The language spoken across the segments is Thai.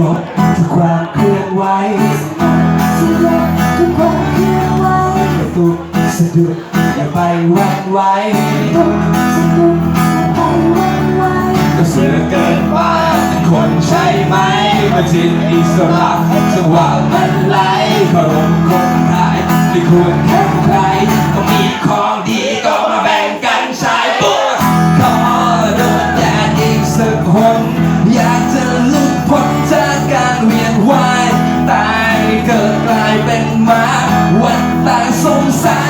ยกทุกความเคลื่อนไหวสยบทุกความเคลื่อนไหวกระตุกสะดุดอย่าไปหวั่นไหวกระตุกสะดุดอย่าไปหวั่นไหวก็เสือเกินกว่านคนใช่ไหมมาจิตอิสระจังหวะมันไหลคารมคนไทยไม่ควรแข่ใครก็มีของดี The out.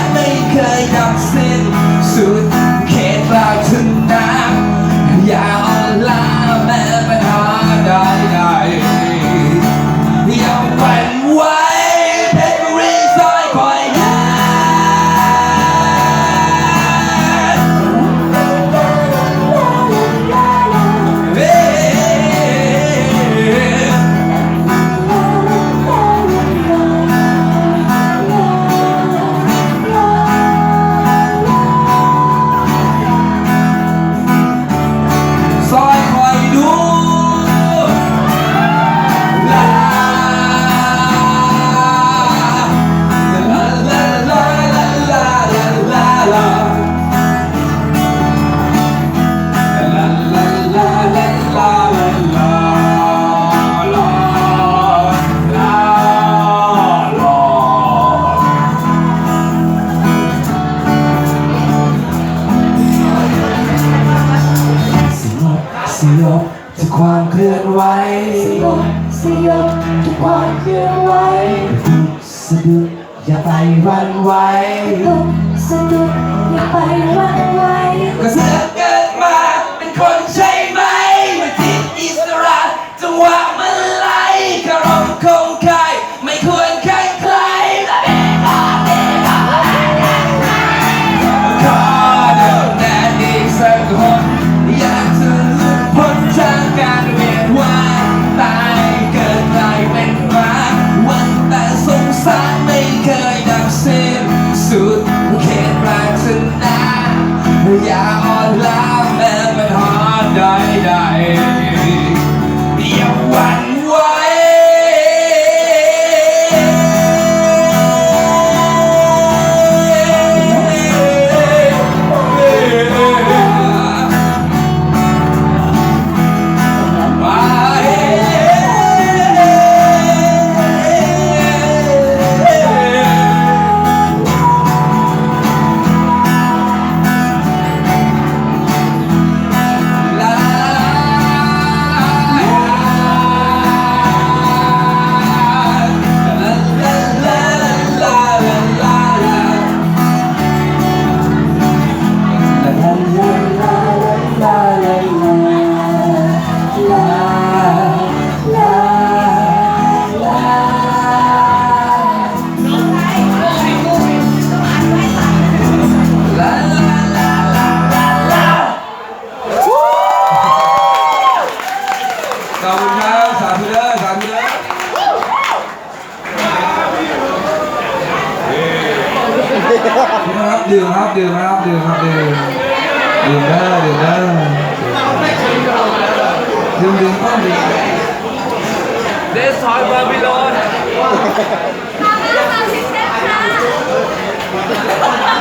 ยบทุกความเคลื่อนไหวสยบสยบทุกความเคลื่อนไหวสะดุดอย่าไปวันไหวตุสะดุดอย่าไปวันไหวก็เสือก ดื่มครับดื่มครับดื่มครับดื่มดื่มเด้อดื่มเด้อดื่มดื่มต้องดื่มเดสทอยบาบิโลนค่ะ